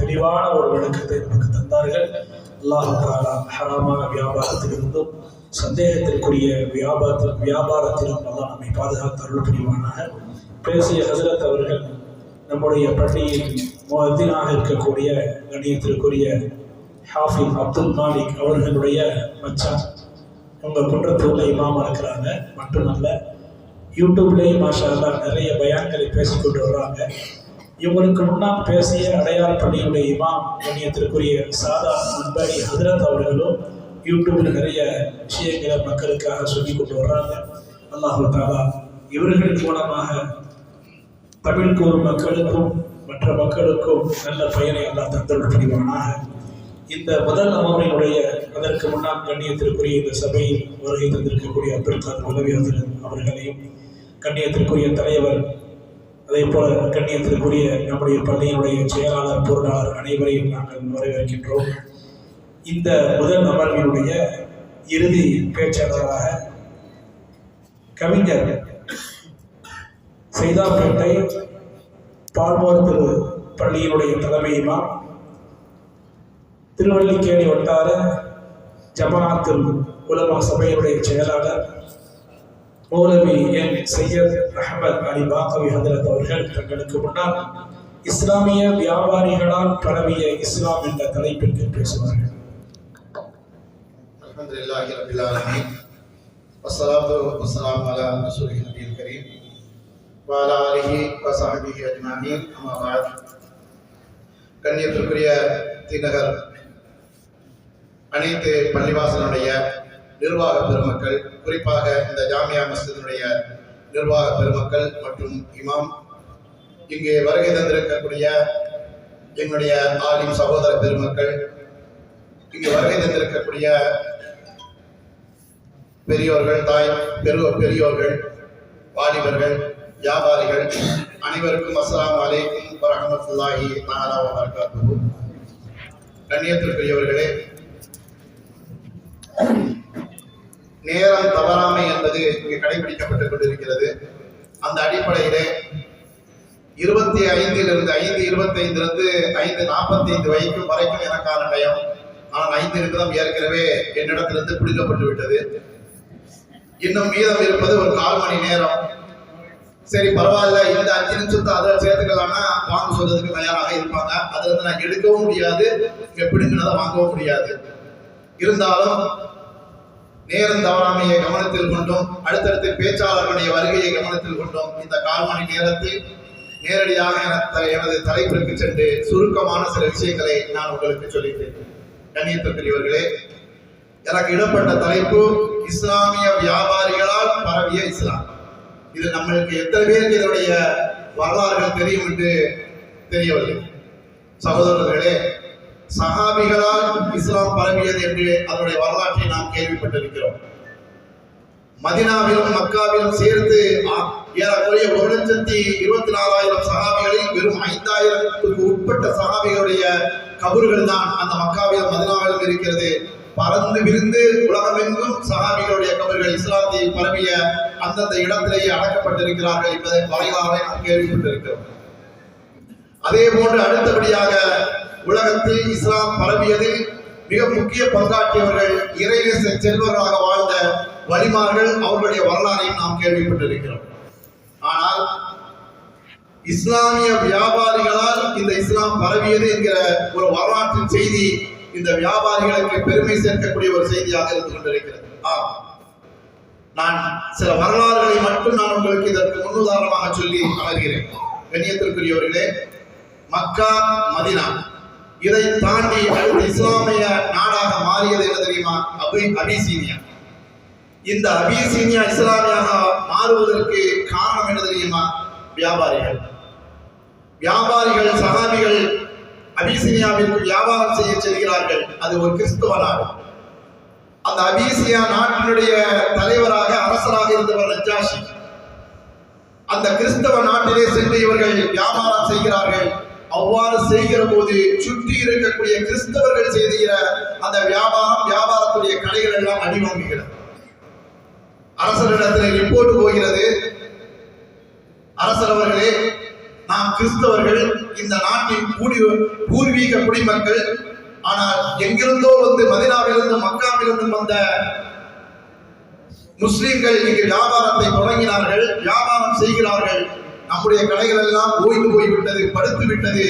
தெளிவான ஒரு விளக்கத்தை நமக்கு தந்தார்கள். அல்லாஹாலா ஹராமான வியாபாரத்திலிருந்தும் சந்தேகத்திற்குரிய வியாபாரத்தில் வியாபாரத்திலும் அல்லாஹ் நம்மை பாதுகாத்து அருள் புரிவானாக. பேசிய ஹசரத் அவர்கள் நம்முடைய பள்ளியில் முஅத்தினாக இருக்கக்கூடிய கணியத்திற்குரிய ஹாஃபிம் அப்துல் மாலிக் அவர்களுடைய மச்சான். உங்கள் குன்றத்தூர்ல இமாமா இருக்கிறாங்க மட்டுமல்ல யூடியூப்லேயும் மாஷா அல்லாஹ் நிறைய பயான்களை பேசிக்கொண்டு வர்றாங்க. இவங்களுக்கு முன்னால் பேசிய அடையார் பள்ளியுடைய இமாம் கண்ணியத்திற்குரிய சாதா முன்படி ஹதரத் அவர்களும் யூடியூப்பில் நிறைய விஷயங்களை மக்களுக்காக சொல்லி கொண்டு வர்றாங்க. அல்லாஹு தாலா இவர்கள் மூலமாக தமிழ் ஒரு மக்களுக்கும் மற்ற மக்களுக்கும் நல்ல பயனை எல்லாம் தந்தல் புரிவானாக. இந்த முதல் அமர்வினுடைய அதற்கு முன்னால் கண்ணியத்திற்குரிய இந்த சபையில் வருகை தந்திருக்கக்கூடிய அப்துல் காதர் உதவியாளர் அவர்களையும் கண்ணியத்திற்குரிய தலைவர் அதே போல கண்ணியத்திற்குரிய நம்முடைய பள்ளியினுடைய செயலாளர் பொருளாளர் அனைவரையும் நாங்கள் வரவேற்கின்றோம். இந்த முதல் அமர்வினுடைய இறுதி பேச்சாளராக கவிஞர் சைதாப்பேட்டை பால்மோர் திரு பள்ளியினுடைய தலைமையுமா திருவள்ளிக்கேணி வட்டார ஜமாத்தில் உலமா சபையினுடைய செயலாளர் மௌலவி எம். சையத் அஹமத் அலி பாக்கவி ஹதரத் அவர்கள் தங்களுக்கு முன்னால் இஸ்லாமிய வியாபாரிகளால் பரவிய இஸ்லாம் என்ற தலைப்பிற்கு பேசுவார்கள். கண்ணியத்திற்குரிய தினகர் அனைத்து பள்ளிவாசனுடைய நிர்வாக பெருமக்கள் குறிப்பாக இந்த ஜாமியா மஸ்தினுடைய நிர்வாக பெருமக்கள் மற்றும் இமாம். இங்கே வருகை தந்திருக்கக்கூடிய எங்களுடைய ஆலிம் சகோதர பெருமக்கள் இங்கு வருகை தந்திருக்கக்கூடிய பெரியோர்கள் தாய் பெரு பெரியோர்கள் வாலிபர்கள் வியாபாரிகள் அனைவருக்கும் அஸ்லாம் அலைக்கும் வரமத்துல்லாஹி தஆலா வ கண்ணியத்திற்குரியவர்களே நேரம் தவறாமை என்பது இங்கு கடைபிடிக்கப்பட்டுக் கொண்டிருக்கிறது. அந்த அடிப்படையிலே இருபத்தி ஐந்திலிருந்து ஐந்து இருபத்தைந்திலிருந்து ஐந்து நாற்பத்தி ஐந்து வரைக்கும் வரைக்கும் எனக்கான டயம் ஆனால் ஐந்து நிமிடம் ஏற்கனவே என்னிடத்திலிருந்து பிடிக்கப்பட்டு விட்டது. இன்னும் மீதம் இருப்பது ஒரு கால் மணி நேரம். சரி பரவாயில்ல. இந்த அஞ்சு நிமிஷத்தை அதில் சேர்த்துக்கலாம்னா வாங்க சொல்றதுக்கு தயாராக இருப்பாங்க. அதுல இருந்து நான் எடுக்கவும் முடியாது எப்படிங்கிறத வாங்கவும் முடியாது. இருந்தாலும் நேரம் தவறாமையை கவனத்தில் கொண்டும் அடுத்தடுத்த பேச்சாளர்களுடைய வருகையை கவனத்தில் கொண்டும் இந்த கால் மணி நேரத்தில் நேரடியாக எனது- எனது தலைப்பிற்கு சென்று சுருக்கமான சில விஷயங்களை நான் உங்களுக்கு சொல்லிட்டேன் கண்ணியத்திற்குரியவர்களே எனக்கு இடப்பட்ட தலைப்பு இஸ்லாமிய வியாபாரிகளால் பரவிய இஸ்லாம். இது நம்மளுக்கு எத்தனை பேருக்கு இதனுடைய வரலாறுகள் தெரியும் என்று தெரியவில்லை. சகோதரர்களே சஹாபிகளால் இஸ்லாம் பரவியது என்று அதனுடைய வரலாற்றை நாம் கேள்விப்பட்டிருக்கிறோம். மதினாவிலும் மக்காவிலும் சேர்த்து ஏறக்குறைய ஒரு லட்சத்தி இருபத்தி நாலாயிரம் சகாபிகளில் வெறும் ஐந்தாயிரத்துக்கு உட்பட்ட சகாபிகளுடைய கபறுகள் தான் அந்த மக்காவிலும் மதினாவிலும் இருக்கிறது. பறந்து விரிந்து உலகமெங்கும் சகாபிகளுடைய கபறுகள் இஸ்லாத்தை பரவிய அந்தந்த இடத்திலேயே அடக்கப்பட்டிருக்கிறார்கள் என்பதை வரலாறை நாம் கேள்விப்பட்டிருக்கிறோம். அதே போன்று அடுத்தபடியாக உலகத்தில் இஸ்லாம் பரவியதில் மிக முக்கிய பங்காற்றியவர்கள் இறைநேச செல்வராக வாழ்ந்த வலிமார்கள் அவர்களுடைய வரலாறையும் நாம் கேள்விப்பட்டிருக்கிறோம். ஆனால் இஸ்லாமிய வியாபாரிகளால் இந்த இஸ்லாம் பரவியது என்கிற ஒரு வரலாற்று செய்தி இந்த வியாபாரிகளுக்கு பெருமை சேர்க்கக்கூடிய ஒரு செய்தியாக இருந்து கொண்டிருக்கிறது. ஆம். நான் சில வரலாறுகளை மட்டும் நான் உங்களுக்கு இதற்கு முன்னுதாரணமாக சொல்லி அமர்கிறேன். கண்ணியத்திற்குரியவர்களே மக்கா மதினா. இதை தாண்டி அடுத்த இஸ்லாமிய நாடாக மாறியது என்ன தெரியுமா? அபி அபிசீனியா. இந்த அபிசீனியா இஸ்லாமியாக மாறுவதற்கு காரணம் என்ன தெரியுமா? வியாபாரிகள். வியாபாரிகள் சகாபிகள் அபிசீனியாவிற்கு வியாபாரம் செய்ய செல்கிறார்கள். அது ஒரு கிறிஸ்துவ நாடு. அந்த அபிசியா நாட்டினுடைய தலைவராக அரசராக இருந்தவர் நஜாஷி அந்த கிறிஸ்தவ நாட்டிலே சென்று இவர்கள் வியாபாரம் செய்கிறார்கள். அவ்வாறு செய்கிற போது சுற்றி இருக்கக்கூடிய கிறிஸ்தவர்கள் செய்கிற அந்த வியாபாரம் வியாபாரத்துடைய கடைகள் எல்லாம் அடிவாங்குகிறது. அரசரிடத்தில் ரிப்போர்ட் போகிறது. அரசர் அவர்களே நாம் கிறிஸ்தவர்கள் இந்த நாட்டின் கூடி பூர்வீக குடிமக்கள் ஆனால் எங்கிருந்தோ வந்து மதினாவிலிருந்து மக்காவிலிருந்து வந்த முஸ்லிம்கள் இங்கு வியாபாரத்தை தொடங்கினார்கள் வியாபாரம் செய்கிறார்கள். நம்முடைய கடைகள் எல்லாம் ஓய்ந்து போய்விட்டது படுத்து விட்டது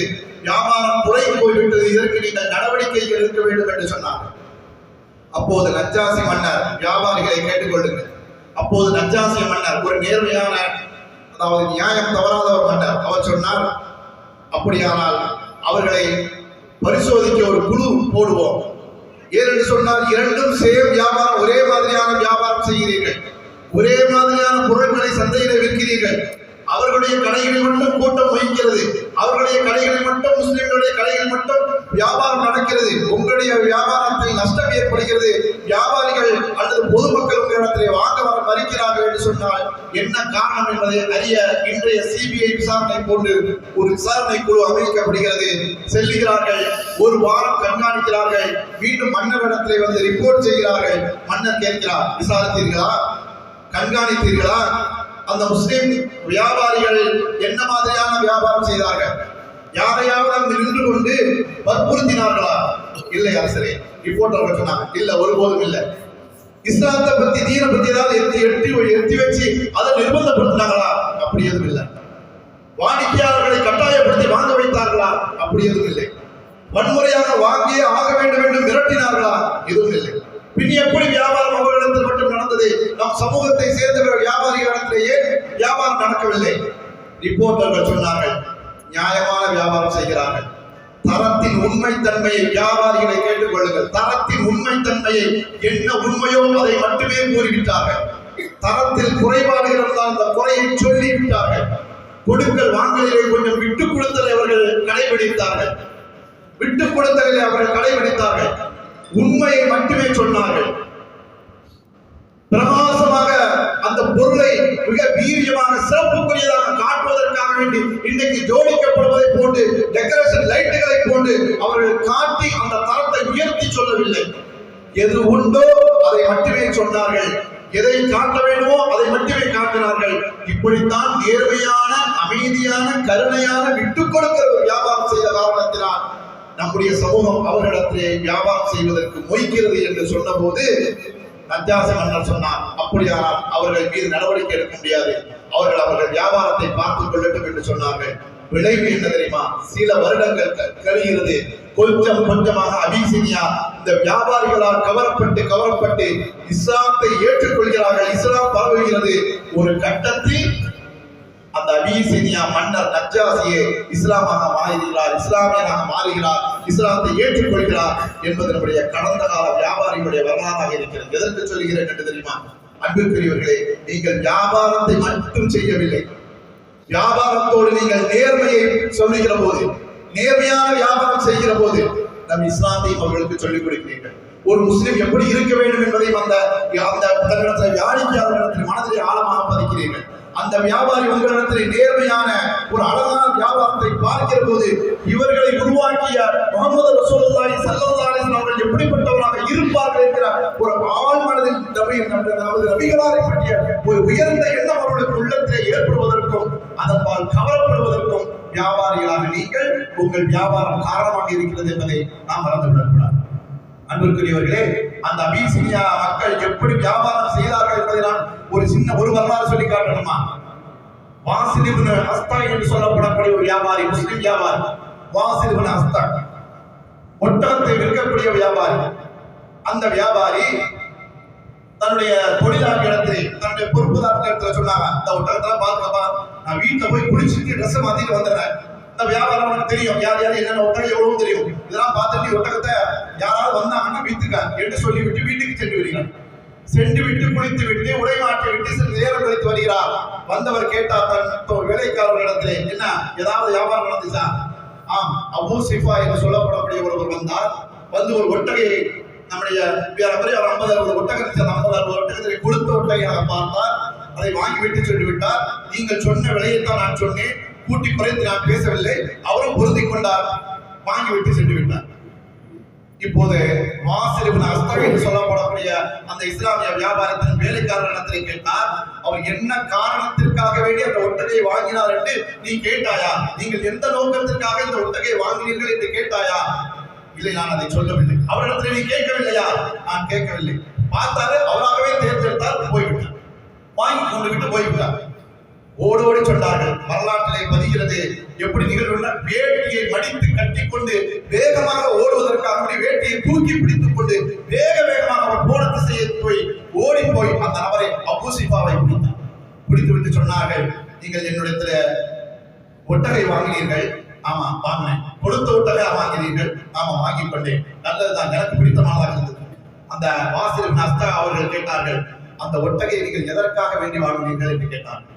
வியாபாரம் குறைந்து போய்விட்டது. இதற்கு நீங்கள் நடவடிக்கைகள் எடுக்க வேண்டும் என்று சொன்னார் அப்போது நஜ்ஜாசி மன்னர் வியாபாரிகளை கேட்டுக்கொள்ளுங்கள் அப்போது நஜ்ஜாசி மன்னர் ஒரு நேர்மையான அதாவது நியாயம் தவறாத ஒரு மன்னர். அவர் சொன்னார் அப்படியானால் அவர்களை பரிசோதிக்க ஒரு குழு போடுவோம். ஏனென்று சொன்னால் இரண்டும் சேம் வியாபாரம் ஒரே மாதிரியான வியாபாரம் செய்கிறீர்கள். ஒரே மாதிரியான பொருட்களை சந்தையில விற்கிறீர்கள். அவர்களுடைய கடைகளில் மட்டும் கூட்டம் வைக்கிறது அவர்களுடைய கடைகளில் மட்டும் முஸ்லிம்களுடைய கடைகளில் மட்டும் வியாபாரம் நடக்கிறது. உங்களுடைய வியாபாரத்தில் நஷ்டம் ஏற்படுகிறது. வியாபாரிகள் அல்லது பொதுமக்கள் உங்களிடத்திலே வாங்க வர மறுக்கிறார்கள் என்று சொன்னால் என்ன காரணம் என்பதை அறிய இன்றைய சிபிஐ விசாரணை போன்று ஒரு விசாரணை குழு அமைக்கப்படுகிறது. செல்லுகிறார்கள் ஒரு வாரம் கண்காணிக்கிறார்கள். மீண்டும் மன்னரிடத்திலே வந்து ரிப்போர்ட் செய்கிறார்கள். மன்னர் கேட்கிறார் விசாரித்தீர்களா? கண்காணித்தீர்களா? அந்த முஸ்லிம் வியாபாரிகள் என்ன மாதிரியான வியாபாரம் செய்தார்கள்? யாரையாவது அங்கு நின்று கொண்டு வற்புறுத்தினார்களா? இல்லை அரசரே ரிப்போர்ட்டர்கள் சொன்னாங்க. இல்ல ஒருபோதும் இல்லை. இஸ்லாத்தை பத்தி தீன பத்தி ஏதாவது எத்தி எட்டி எத்தி வச்சு அதை நிர்பந்தப்படுத்தினாங்களா? அப்படி எதுவும் இல்லை. வாடிக்கையாளர்களை கட்டாயப்படுத்தி வாங்க வைத்தார்களா? அப்படி எதுவும் இல்லை. வன்முறையாக வாங்கியே ஆக வேண்டும் என்று மிரட்டினார்களா? எதுவும் இல்லை. பின் எப்படி வியாபாரம் நம் சமூகத்தை சேர்ந்தவர் வியாபாரிகளிடத்திலேயே வியாபாரம் நடக்கவில்லை. ரிப்போர்ட்டர்கள் சொன்னார்கள் நியாயமான வியாபாரம் செய்கிறார்கள். தரத்தின் உண்மை தன்மையை வியாபாரிகளை கேட்டுக்கொள்ளுங்கள் தரத்தின் உண்மை தன்மையை என்ன உண்மையோ அதை மட்டுமே கூறிவிட்டார்கள். தரத்தில் குறைபாடு இருந்தால் அந்த குறையை சொல்லி விட்டார்கள் கொடுக்கல் வாங்கலிலே கொஞ்சம் விட்டு கொடுத்தலை அவர்கள் கடைபிடித்தார்கள். விட்டு கொடுத்தலை அவர்கள் கடைபிடித்தார்கள். உண்மையை மட்டுமே சொன்னார்கள். பிரகாசமாக அந்த பொருளை மிக வீரியமாக சிறப்புக்குரியதாக காட்டுவதற்காக வேண்டி இன்றைக்கு ஜோடிக்கப்படுவதை போன்று டெக்கரேஷன் லைட்டுகளை போன்று அவர்கள் காட்டி அந்த தரத்தை உயர்த்தி சொல்லவில்லை. எது உண்டோ அதை மட்டுமே சொன்னார்கள். எதை காட்ட வேண்டுமோ அதை மட்டுமே காட்டினார்கள். இப்படித்தான் நேர்மையான அமைதியான கருணையான விட்டு கொடுக்கிற ஒரு வியாபாரம் செய்த காரணத்தினால் நம்முடைய சமூகம் அவர்களிடத்திலே வியாபாரம் செய்வதற்கு மொய்க்கிறது என்று சொன்னபோது நஜாச மன்னர் சொன்னார் அப்படியானால் அவர்கள் மீது நடவடிக்கை எடுக்க முடியாது. அவர்கள் அவர்கள் வியாபாரத்தை பார்த்துக் கொள்ளட்டும் என்று சொன்னார்கள். விளைவு என்ன தெரியுமா? சில வருடங்கள் க- கழிகிறது. கொஞ்சம் கொஞ்சமாக அபிசினியா இந்த வியாபாரிகளால் கவரப்பட்டு கவரப்பட்டு இஸ்லாத்தை ஏற்றுக்கொள்கிறார்கள். இஸ்லாம் பரவுகிறது. ஒரு கட்டத்தில் அந்த அபிசீனியா மன்னர் நஜ்ஜாசியே இஸ்லாமாக மாறுகிறார் இஸ்லாமியனாக மாறுகிறார் இஸ்லாத்தை ஏற்றுக்கொள்கிறார் என்பது நம்முடைய கடந்த கால வியாபாரிகளுடைய வரலாறாக இருக்கிறது. எதற்கு சொல்கிறேன் என்று தெரியுமா? அன்புக்குரியவர்களே நீங்கள் வியாபாரத்தை மட்டும் செய்யவில்லை. வியாபாரத்தோடு நீங்கள் நேர்மையை சொல்லுகிற போது நேர்மையான வியாபாரம் செய்கிற போது நம் இஸ்லாத்தையும் அவர்களுக்கு சொல்லிக் கொடுக்கிறீர்கள். ஒரு முஸ்லிம் எப்படி இருக்க வேண்டும் என்பதையும் அந்த அந்த தங்களிடத்தில் வாடிக்கையாளர்களிடத்தில் மனதிலே ஆழமாக பதிக்கிறீர்கள். அந்த வியாபாரி உங்களிடத்தில் நேர்மையான ஒரு அழகான வியாபாரத்தை பார்க்கிற போது இவர்களை உருவாக்கிய முகமது ரசூலுல்லாஹி ஸல்லல்லாஹு அலைஹி அவர்கள் எப்படிப்பட்டவராக இருப்பார்கள் என்கிற ஒரு ஆழ் மனதில் தவிர அதாவது நபிகளாரை பற்றிய ஒரு உயர்ந்த எண்ணம் அவர்களுக்கு உள்ளத்திலே ஏற்படுவதற்கும் அதன்பால் கவரப்படுவதற்கும் வியாபாரிகளாக நீங்கள் உங்கள் வியாபாரம் காரணமாக இருக்கிறது என்பதை நாம் மறந்துவிடக்கூடாது. அன்பிற்குரியவர்களே அந்த அபிசீனியா மக்கள் எப்படி வியாபாரம் செய்தார்கள் என்பதை நான் ஒரு சின்ன ஒரு வரலாறு சொல்லி காட்டணுமா? வாசில் இப்னு அஸ்தா என்று சொல்லப்படக்கூடிய ஒரு வியாபாரி முஸ்லிம் வியாபாரி. வாசில் இப்னு அஸ்தா ஒட்டகத்தை விற்கக்கூடிய வியாபாரி. அந்த வியாபாரி தன்னுடைய தொழிலாளர் இடத்துல தன்னுடைய பொறுப்புதாரர் இடத்துல சொன்னாங்க. இந்த ஒட்டகத்தெல்லாம் பார்க்கப்பா நான் வீட்டுல போய் குளிச்சுட்டு ட்ரெஸ் மாத்திட்டு வந்துடுறேன். இந்த வியாபாரம் உனக்கு தெரியும். யார் யார் என்னென்ன ஒட்டகம் எவ்வளவு தெரியும். இதெல்லாம் பார்த்துட்டு ஒட்டகத்தை யாராவது வந்தாங்கன்னா வீட்டுக்காங்க என்று சொல்லிவிட்டு வீட்டுக்கு சென்று விடுகிறார். சென்று விட்டு குளித்து விட்டு உடை மாற்றி விட்டு சிறிது நேரம் கழித்து வருகிறார். வந்தவர் கேட்டார் தன் தொ- வேலைக்காரர்களிடத்திலே என்ன ஏதாவது வியாபாரம் நடந்துச்சா? ஆம் அபூ சிஃபா என்று சொல்லப்படக்கூடிய ஒருவர் வந்தார். வந்து ஒரு ஒட்டகையை நம்முடைய வேற ஒரு ஐம்பது அறுபது ஒட்டகத்தை ஐம்பது அறுபது ஒட்டகத்தை கொடுத்த ஒட்டகையாக பார்த்தார். அதை வாங்கி விட்டு சென்று விட்டார். நீங்கள் சொன்ன விலையைத்தான் நான் சொன்னேன். கூட்டி குறைத்து நான் பேசவில்லை. அவரும் பொருந்தி கொண்டார். வாங்கிவிட்டு சென்று விட்டார். இப்போது வாசிலிபின் அஸ்தம் என்று சொல்லப்படக்கூடிய அந்த இஸ்லாமிய வியாபாரத்தின் வேலைக்காரரிடத்தில் கேட்டார் அவர் என்ன காரணத்திற்காக வேண்டி அந்த ஒட்டகையை வாங்கினார் என்று நீ கேட்டாயா? நீங்கள் எந்த நோக்கத்திற்காக இந்த ஒட்டகையை வாங்கினீர்கள் என்று கேட்டாயா? இல்லை நான் அதை சொல்லவில்லை. அவரிடத்தில் நீ கேட்கவில்லையா? நான் கேட்கவில்லை. பார்த்தாரு அவராகவே தேர்ந்தெடுத்தார் போய்விட்டார். வாங்கி கொண்டு விட்டு போய்விட்டார். ஓடோடி சொன்னார்கள். வரலாற்றிலே பதிகிறது. எப்படி நிகழ்வுன்னா வேட்டியை மடித்து கட்டிக்கொண்டு வேகமாக ஓடுவதற்காக வேட்டியை தூக்கி பிடித்துக் கொண்டு வேக வேகமாக அவர் போன திசையை போய் ஓடி போய் அந்த நபரை அபூசிபாவை பிடித்தார். பிடித்து விட்டு சொன்னார்கள் நீங்கள் என்னிடத்துல ஒட்டகை வாங்கினீர்கள். ஆமா வாங்கினேன். கொடுத்த ஒட்டகை வாங்கினீர்கள். ஆமா வாங்கிக் கொண்டேன். நல்லதுதான். எனக்கு பிடித்தமானதாக இருந்தது. அந்த வாசில் நஸ்தா அவர்கள் கேட்டார்கள் அந்த ஒட்டகை நீங்கள் எதற்காக வேண்டி வாங்கினீர்கள்? என்று கேட்டார்கள்.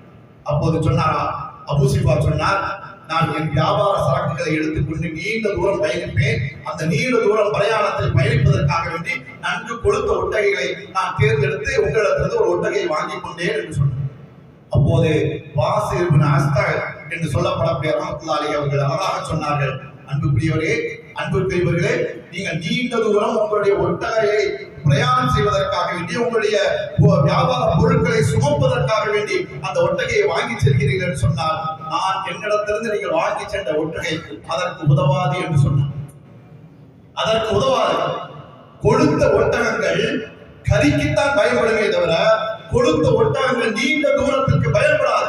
அப்போது சொன்னாரா அபூசிபா சொன்னார் நான் என் வியாபார சரக்குகளை எடுத்துக்கொண்டு நீண்ட தூரம் பயணிப்பேன். அந்த நீண்ட தூரம் பிரயாணத்தில் பயணிப்பதற்காக வேண்டி நன்கு கொழுத்த ஒட்டகைகளை நான் தேர்ந்தெடுத்து உங்களிடத்திலிருந்து ஒரு ஒட்டகையை வாங்கிக் கொண்டேன் என்று சொன்னார். அப்போது வாசு என்று சொல்லப்படக்கூடிய ரஹமத்துல்லாஹி அவர்கள் அழகாக சொன்னார்கள் அன்புக்குரியவரே அன்புக்குரியவர்களே நீங்கள் நீண்ட தூரம் உங்களுடைய ஒட்டகையை பிரயாணம் செய்வதற்காக வேண்டி உங்களுடைய வியாபார பொருட்களை சுமப்பதற்காக வேண்டி அந்த ஒட்டகையை வாங்கி செல்கிறீர்கள் என்று சொன்னால் நான் என்னிடத்திலிருந்து நீங்கள் வாங்கி சென்ற ஒட்டகை அதற்கு உதவாது என்று சொன்னார். அதற்கு உதவாது. கொழுத்த ஒட்டகங்கள் கறிக்குத்தான் பயப்படுமே தவிர கொழுத்த ஒட்டகங்கள் நீண்ட தூரத்திற்கு பயப்படாது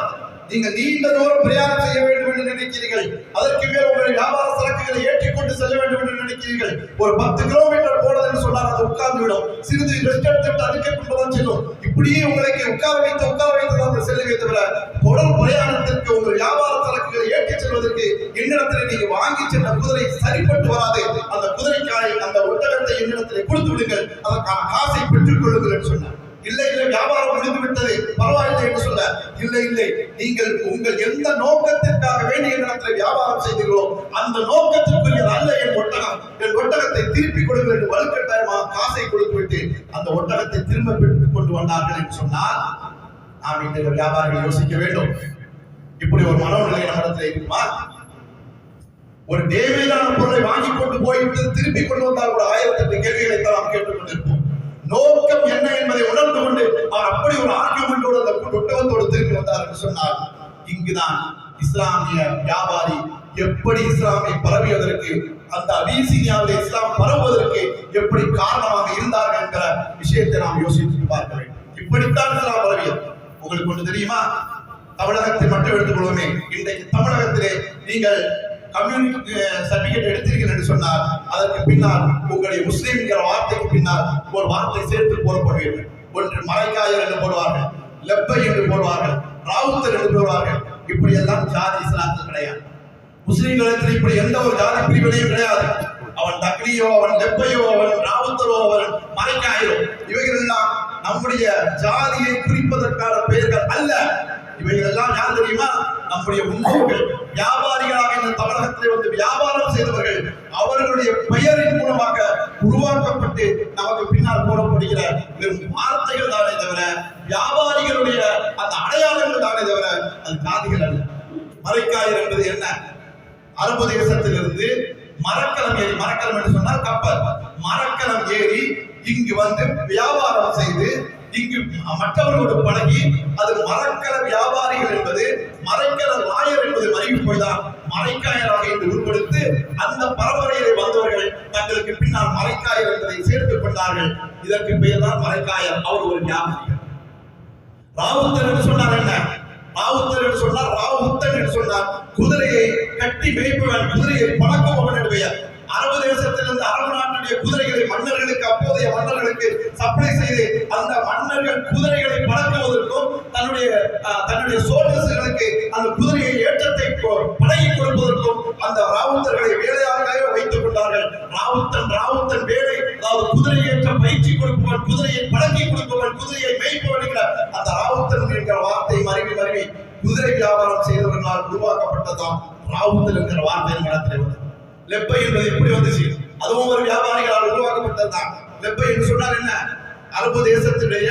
நீங்கள் நீண்ட தூரம் பிரயாணம் செய்ய வேண்டும் என்று நினைக்கிறீர்கள். அதற்கு மேல் உங்களுடைய வியாபார சரக்குகளை ஏற்றிக்கொண்டு செல்ல வேண்டும் என்று நினைக்கிறீர்கள். ஒரு பத்து கிலோமீட்டர் போனது என்று சொன்னால் அது உட்கார்ந்து விடும் சிறிது ரெஸ்ட் எடுத்துவிட்டு கொண்டு தான் செல்லும். இப்படியே உங்களுக்கு உட்கார வைத்து உட்கார வைத்து தான் செல்லுமே தவிர தொடர் பிரயாணத்திற்கு உங்கள் வியாபார சரக்குகளை ஏற்றிச் செல்வதற்கு என்னிடத்தில் நீங்க வாங்கி சென்ற குதிரை சரிப்பட்டு வராது. அந்த குதிரைக்காய் அந்த ஒட்டகத்தை என்னிடத்தில் கொடுத்து விடுங்கள். அதற்கான காசை பெற்றுக் கொள்ளுங்கள் என்று சொன்னார். இல்லை இல்லை வியாபாரம் முடிந்து விட்டது பரவாயில்லை என்று சொல்ல இல்லை இல்லை. நீங்கள் உங்கள் எந்த நோக்கத்திற்காக வேண்டி என்னிடத்தில் வியாபாரம் செய்தீர்களோ அந்த நோக்கத்திற்குரிய அல்ல என் ஒட்டகம் என் ஒட்டகத்தை திருப்பி கொடுங்கள் என்று வலுக்கட்டாயமாக காசை கொடுத்து விட்டு அந்த ஒட்டகத்தை திரும்ப பெற்றுக் கொண்டு வந்தார்கள் என்று சொன்னால் நாம் இந்த வியாபாரிகள் யோசிக்க வேண்டும். இப்படி ஒரு மனோநிலை நம்மிடத்தில் இருக்குமா? ஒரு தேவையான பொருளை வாங்கி கொண்டு போய்விட்டு திருப்பி கொண்டு வந்தால் கூட ஆயிரத்தெட்டு கேள்விகளை தான் நாம் கேட்டுக் நோக்கம் என்ன என்பதை உணர்ந்து கொண்டு அவர் அப்படி ஒரு ஆர்குமெண்டோடு அந்த புத்தகத்தோடு திரும்பி வந்தார் என்று சொன்னார் இங்குதான் இஸ்லாமிய வியாபாரி எப்படி இஸ்லாமை பரவியதற்கு அந்த அபிசீனியாவில் இஸ்லாம் பரவுவதற்கு எப்படி காரணமாக இருந்தார்கள் என்கிற விஷயத்தை நாம் யோசித்து பார்க்க வேண்டும். இப்படித்தான் இஸ்லாம் பரவியது. உங்களுக்கு ஒன்று தெரியுமா? தமிழகத்தை மட்டும் எடுத்துக்கொள்வோமே இன்றைக்கு தமிழகத்திலே நீங்கள் கம்யூனிட்டி சர்டிபிகேட் எடுத்தீர்கள் என்று சொன்னால் அதற்கு பின்னால் உங்களுடைய முஸ்லீம் என்கிற வார்த்தைக்கு பின்னால் ஒரு வார்த்தை சேர்த்து போடப்படுவீர்கள். ஒன்று மலைக்காயர் என்று போடுவார்கள் லெப்பை என்று போடுவார்கள் ராவுத்தர் என்று போடுவார்கள். இப்படி எல்லாம் ஜாதி இஸ்லாத்தில் கிடையாது. முஸ்லிம்களிடத்தில் இப்படி எந்த ஒரு ஜாதி பிரிவினையும் கிடையாது. அவன் தக்னியோ அவன் லெப்பையோ அவன் ராவுத்தரோ அவன் மலைக்காயரோ இவைகள் எல்லாம் நம்முடைய ஜாதியை குறிப்பதற்கான பெயர்கள் அல்ல. இவைகள் எல்லாம் யார் தெரியுமா? நம்முடைய முன்னோர்கள். வியாபாரிகளாக இந்த தமிழகத்திலே வந்து வியாபாரம் செய்தவர்கள். அவர்களுடைய பெயரின் மூலமாக உருவாக்கப்பட்டு நமக்கு பின்னால் போடப்படுகிற வெறும் வார்த்தைகள் தானே தவிர வியாபாரிகளுடைய அந்த அடையாளங்கள் தானே தவிர அது ஜாதிகள் அல்ல. மறைக்காயர் என்பது என்ன? அறுபது வருஷத்திலிருந்து மரக்கலம் ஏறி மரக்கலம் என்று சொன்னால் கப்பல். மரக்கலம் ஏறி இங்கு வந்து வியாபாரம் செய்து இங்கு மற்றவர்களோடு பழகி அது மரக்கல வியாபாரிகள் என்பது மறைக்கல லாயர் என்பது மறைவு போய்தான் மறைக்காயராக என்று உருவெடுத்து அந்த பரம்பரையிலே வந்தவர்கள் தங்களுக்கு பின்னால் மறைக்காயர் என்பதை சேர்த்துக் கொண்டார்கள். இதற்கு பெயர் தான் மறைக்காயர் அவர் ஒரு வியாபாரி ராவுத்தர் என்று சொன்னார் என்ன? ராவுத்தர் என்று சொன்னார் ராவுத்தன் என்று சொன்னார். குதிரையை கட்டி மேய்ப்பவன் குதிரையை பழக்குபவன் என்று பெயர். அரபு தேசத்திலிருந்து அரபு நாட்டுடைய குதிரைகளை மன்னர்களுக்கு அப்போதைய மன்னர்களுக்கு சப்ளை செய்து அந்த மன்னர்கள் குதிரைகளை பழக்குவதற்கும் தன்னுடைய தன்னுடைய சோல்ஜர்ஸ்களுக்கு அந்த குதிரையை ஏற்றத்தை பழகி கொடுப்பதற்கும் அந்த ராவுத்தர்களை வேலையாளர்களாக வைத்துக் கொண்டார்கள். ராவுத்தன் ராவுத்தன் வேலை அதாவது குதிரை ஏற்ற பயிற்சி கொடுப்பவன் குதிரையை பழக்கி கொடுப்பவன் குதிரையை மேய்ப்பவன் குதிரை வியாபாரம் செய்தவர்களால் உருவாக்கப்பட்டதாம் ராவுத்தல் என்கிற வார்த்தை மனத்தில் வந்தது லெப்பை என்பது எப்படி வந்துச்சு? அதுவும் ஒரு வியாபாரிகளால் உருவாக்கப்பட்டதுதான். லெப்பை என்று சொன்னால் என்ன? அரபு தேசத்தினுடைய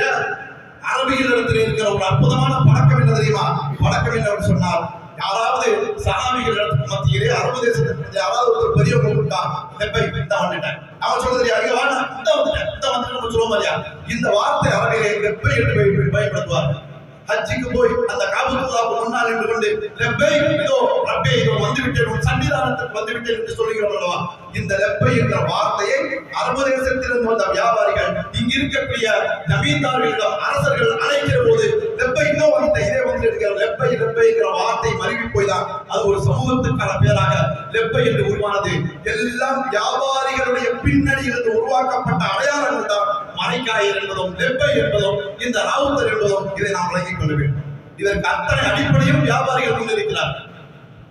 தேசத்துடைய இடத்தில் இருக்கிற ஒரு அற்புதமான பழக்கம் என்ன தெரியுமா? பழக்கம் என்ன சொன்னால் யாராவது சகாமிகள் மத்தியிலே அரபு தேசத்துக்கு யாராவது ஒரு பெரிய கூப்பிட்டா லெப்பை இந்த வந்துட்டேன். அவன் சொல்றது அங்க "இங்க வாடா இந்த வந்துட்டேன் இந்த வந்துட்டு நம்ம சொல்லுவோம் இல்லையா? இந்த வார்த்தை அரபிலே லெப்பை என்று பயன்படுத்துவார்கள். ஹஜ்ஜிக்கு போய் அந்த காபத்துல்லாவுக்கு முன்னால் நின்று கொண்டு லெப்பை இதோ ரப்பே இதோ வந்துவிட்டேன் உன் சன்னிதானத்துக்கு வந்துவிட்டேன் என்று சொல்லுகிறோம் அல்லவா? இந்த லெப்பை என்ற வார்த்தையை அரபு தேசத்திலிருந்து வந்த வியாபாரிகள் இங்கு இருக்கக்கூடிய ஜமீன்தார்களிடம் அரசர்கள் அழைக்கிற போது லெப்பை இதோ வந்த இதே வந்து இருக்கிற லெப்பை லெப்பை வார்த்தை மருவி போய் தான் அது ஒரு சமூகத்துக்கான பேராக லெப்பை என்று உருவானது. எல்லாம் வியாபாரிகளுடைய பின்னணியிலிருந்து உருவாக்கப்பட்ட அடையாளங்கள் தான் மறைக்காயர் என்பதும் வெப்பை என்பதும் இந்த ராவுத்தர் என்பதும் இதை நாம் விளங்கிக் கொள்ள வேண்டும். இதற்கு அத்தனை அடிப்படையும் வியாபாரிகள் கொண்டிருக்கிறார்கள்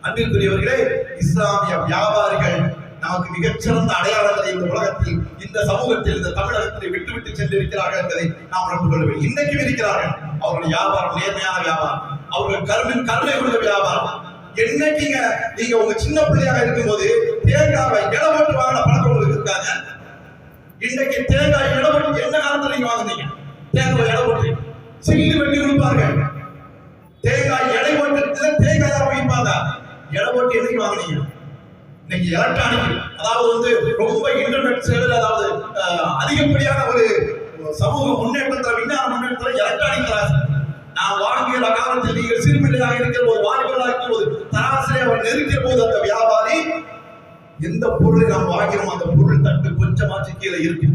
அன்பிற்குரியவர்களே இஸ்லாமிய வியாபாரிகள் நமக்கு மிகச்சிறந்த அடையாளங்களை இந்த உலகத்தில் இந்த சமூகத்தில் இந்த தமிழகத்தில் விட்டுவிட்டு சென்றிருக்கிறார்கள் என்பதை நாம் உணர்ந்து கொள்ள வேண்டும். இன்னைக்கும் இருக்கிறார்கள். அவர்கள் வியாபாரம் நேர்மையான வியாபாரம். அவர்கள் கருமின் கருமை உள்ள வியாபாரம். என்னைக்குங்க நீங்க உங்க சின்ன பிள்ளையாக இருக்கும்போது தேங்காவை இடப்பட்டு வாங்கின பழக்கம் உங்களுக்கு இருக்காங்க? இன்றைக்கு தேங்காய் இடப்பட்டு என்ன காலத்துல நீங்க வாங்குனீங்க? தேங்காய் இடப்பட்டு சில்லு வெட்டி கொடுப்பாங்க. தேங்காய் எடை போட்டு தேங்காய் தான் வைப்பாங்க எடை போட்டு என்னைக்கு வாங்குனீங்க? இன்னைக்கு எலக்ட்ரானிக். அதாவது வந்து ரொம்ப இன்டர்நெட் செயல் அதாவது அதிகப்படியான ஒரு சமூக முன்னேற்றத்துல விஞ்ஞான முன்னேற்றத்துல எலக்ட்ரானிக் கிளாஸ் நான் வாங்கிய காலத்தில் நீங்கள் சிறுபிள்ளையாக இருக்கிற போது வாலிபர்களாக இருக்கும் போது தராசிரை அவர் நெருக்கிற போது அந்த வியாபாரி எந்த பொருளை நாம் வாங்கிறோம் அந்த பொருள் தட்டு கொஞ்சமாச்சு கீழே இருக்கு.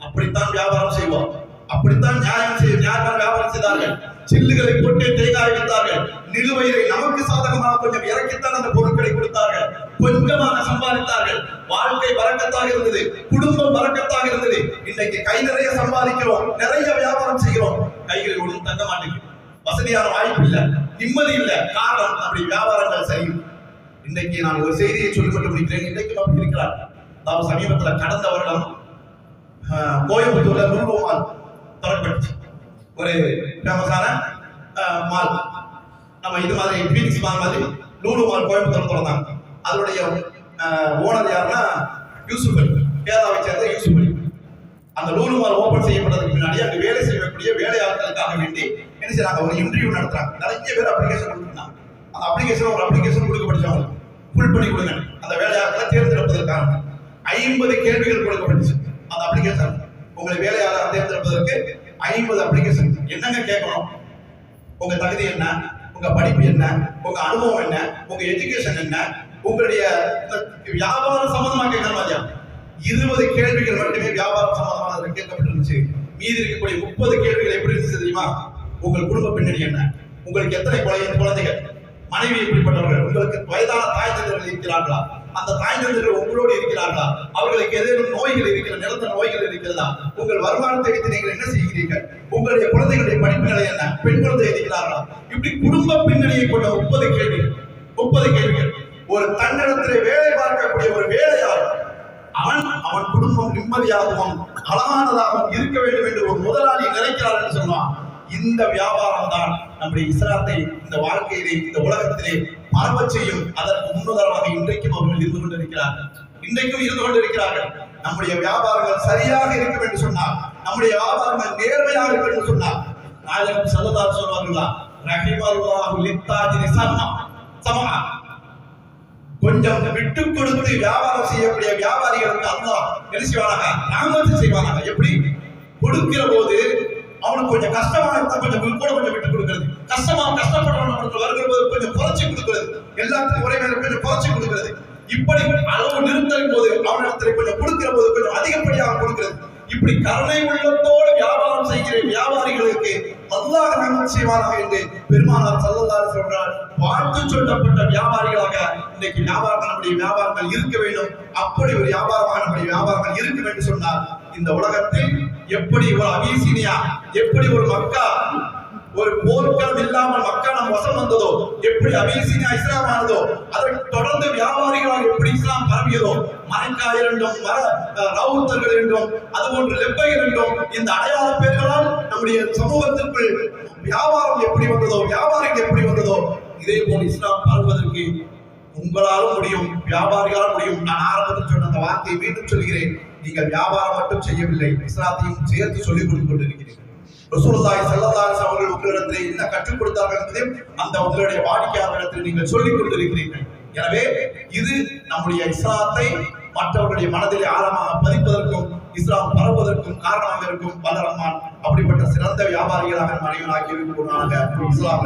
அப்படித்தான் வியாபாரம் செய்வோம். அப்படித்தான் நியாயம் செய்ய நியாயமான வியாபாரம் செய்தார்கள். சில்லுகளை போட்டு தேங்காய் வைத்தார்கள். நிலுவையிலே நமக்கு சாதகமாக கொஞ்சம் இறக்கித்தான் அந்த பொருட்களை கொடுத்தார்கள். கொஞ்சமாக சம்பாதித்தார்கள். வாழ்க்கை வரக்கத்தாக இருந்தது. குடும்பம் வரக்கத்தாக இருந்தது. இன்னைக்கு கை நிறைய சம்பாதிக்கிறோம். நிறைய வியாபாரம் செய்கிறோம். கைகளில் ஒன்றும் தங்க மாட்டேங்குது. வசதியான வாய்ப்பு இல்லை. நிம்மதி இல்லை. காரணம் அப்படி வியாபாரங்கள் சரியில்லை இன்னைக்கு நான் ஒரு செய்தியை சொல்லி முடிக்கிறேன். இன்னைக்கு அப்படி இருக்கிறார். அதாவது சமீபத்தில் கடந்த வருடம் கோயம்புத்தூர்ல நூறு மால் திறக்கப்பட்டுச்சு ஒரு ஃபேமஸான மால். நம்ம இது மாதிரி பீனிக்ஸ் மால் மாதிரி லூலு மால் கோயம்புத்தூர் திறந்தாங்க. அதனுடைய ஓனர் யாருன்னா யூசுப் அலி. கேரளாவை சேர்ந்த யூசுப் அலி. அந்த லூலு மால் ஓபன் செய்யப்பட்டதுக்கு முன்னாடி அங்கே வேலை செய்யக்கூடிய வேலையாட்களுக்காக வேண்டி என்ன செய்யறாங்க ஒரு இன்டர்வியூ நடத்துறாங்க. நிறைய பேர் அப்ளிகேஷன் கொடுத்துருந்தாங்க. அந்த அப்ளிகேஷன் ஒரு அப்ளிகேஷன் கொடுக்கப்பட்டுச்சு பண்ணி கொடுங்க. அந்த வேலையாட்களை தேர்ந்தெடுப்பதற்காக. ஐம்பது கேள்விகள் கொடுக்கப்பட்டுச்சு. அந்த அப்ளிகேஷன் உங்களை வேலையாளர் தேர்ந்தெடுப்பதற்கு ஐம்பது அப்ளிகேஷன் என்னங்க கேட்கணும்? உங்க தகுதி என்ன? உங்க படிப்பு என்ன? உங்க அனுபவம் என்ன? உங்க எஜுகேஷன் என்ன? உங்களுடைய வியாபாரம் சம்பந்தமா கேட்கணும் இல்லையா இருபது கேள்விகள் மட்டுமே வியாபாரம் சம்பந்தமானது கேட்கப்பட்டிருந்துச்சு. மீதி இருக்கக்கூடிய முப்பது கேள்விகள் எப்படி இருந்துச்சு தெரியுமா? உங்கள் குடும்ப பின்னணி என்ன? உங்களுக்கு எத்தனை குழந்தை குழந்தைகள்? மனைவி எப்படிப்பட்டவர்கள்? உங்களுக்கு வயதான தாய் தந்தர்கள் இருக்கிறார்களா? அந்த தாய் தந்தர்கள் உங்களோடு இருக்கிறார்களா? அவர்களுக்கு ஏதேனும் நோய்கள் இருக்கிற நிலத்த நோய்கள் இருக்கிறதா? உங்கள் வருமானத்தை வைத்து நீங்கள் என்ன செய்கிறீர்கள்? உங்களுடைய குழந்தைகளுடைய படிப்பு நிலை என்ன? பெண் குழந்தை இருக்கிறார்களா? இப்படி குடும்ப பின்னணியை கொண்ட முப்பது கேள்விகள். முப்பது கேள்விகள். ஒரு தன்னிடத்திலே வேலை பார்க்கக்கூடிய ஒரு வேலையாளர் அவன் அவன் குடும்பம் நிம்மதியாகவும் அழகானதாகவும் இருக்க வேண்டும் என்று ஒரு முதலாளி நினைக்கிறார் என்று சொன்னான் இந்த வியாபாரம் தான் நம்முடைய இஸ்லாத்தை இந்த வாழ்க்கையிலே இந்த உலகத்திலே பரவச் செய்யும். அதற்கு முன்னுதாரணமாக இன்றைக்கும் அவர்கள் இருந்து கொண்டிருக்கிறார்கள். இன்றைக்கும் இருந்து கொண்டிருக்கிறார்கள். நம்முடைய வியாபாரங்கள் சரியாக இருக்கும் என்று சொன்னார் நம்முடைய வியாபாரங்கள் நேர்மையாக இருக்கும் என்று சொன்னார் நாயகம் சல்லதார் சொல்வார்களா ரஹிமல்லாஹு லித்தாஜினி சம்மா சமஹா கொஞ்சம் விட்டு கொடுத்து வியாபாரம் செய்யக்கூடிய வியாபாரிகளுக்கு அல்லாஹ் என்ன செய்வானாங்க நாமத்தை செய்வானாங்க எப்படி? கொடுக்கிற போது அவனுக்கு கொஞ்சம் கஷ்டமா இருந்தா கொஞ்சம் கூட கொஞ்சம் விட்டு கொடுக்கிறது. கஷ்டமா அவனுக்கு வருகிற போது கொஞ்சம் குறைச்சி கொடுக்கிறது. எல்லாத்துக்கும் ஒரே நேரம் கொஞ்சம் குறைச்சி கொடுக்கிறது. இப்படி அளவு நிறுத்தம் போது அவனிடத்தில் கொஞ்சம் கொடுக்கிற போது கொஞ்சம் அதிகப்படியாக கொடுக்கிறது. இப்படி கருணை உள்ளத்தோடு வியாபாரம் செய்கிற வியாபாரிகளுக்கு அல்லாஹ் நன்மை செய்வாராக என்று பெருமானார் சல்லல்லாறு சொல்றார் வாழ்த்து சொல்லப்பட்ட வியாபாரிகளாக இன்னைக்கு வியாபாரம் நம்முடைய வியாபாரங்கள் இருக்க வேண்டும். அப்படி ஒரு வியாபாரமாக நம்முடைய வியாபாரங்கள் இருக்க வேண்டும் சொன்னார் இந்த உலகத்தில் எப்படி ஒரு அபீசினியா எப்படி ஒரு மக்கா ஒரு போர்க்களம் இல்லாமல் மக்கள் நம் வசம் வந்ததோ எப்படி அபீசினியா இஸ்லாம் ஆனதோ அதற்கு தொடர்ந்து வியாபாரிகளாக எப்படி இஸ்லாம் பரவியதோ மரைக்காயர் என்றும் மர ரவுத்தர்கள் என்றும் அதுபோன்று லெப்பைகள் என்றும் இந்த அடையாள பெயர்களால் நம்முடைய சமூகத்திற்குள் வியாபாரம் எப்படி வந்ததோ வியாபாரிகள் எப்படி வந்ததோ இதே போல் இஸ்லாம் பரவுவதற்கு உங்களாலும் முடியும் வியாபாரிகளால் முடியும். நான் ஆரம்பத்தில் சொன்ன அந்த வார்த்தையை மீண்டும் சொல்கிறேன். நீங்கள் வியாபாரம் மட்டும் செய்யவில்லை இஸ்லாத்தையும் சேர்த்து சொல்லிக் கொடுத்து கொண்டிருக்கிறீர்கள். ரசூலுல்லாஹி ஸல்லல்லாஹு அலைஹி வஸல்லம் அவர்கள் உங்களிடத்தில் என்ன கற்றுக் கொடுத்தார்கள் என்பதை அந்த உங்களுடைய வாடிக்கையாளரிடத்தில் நீங்கள் சொல்லிக் கொண்டிருக்கிறீர்கள். எனவே இது நம்முடைய இஸ்லாத்தை மற்றவர்களுடைய மனதிலே ஆழமாக பதிப்பதற்கும் இஸ்லாம் பரவுவதற்கும் காரணமாக இருக்கும். வல்ல ரஹ்மான் அப்படிப்பட்ட சிறந்த வியாபாரிகளாக மனைவனாகி அனைவராக இஸ்லாம்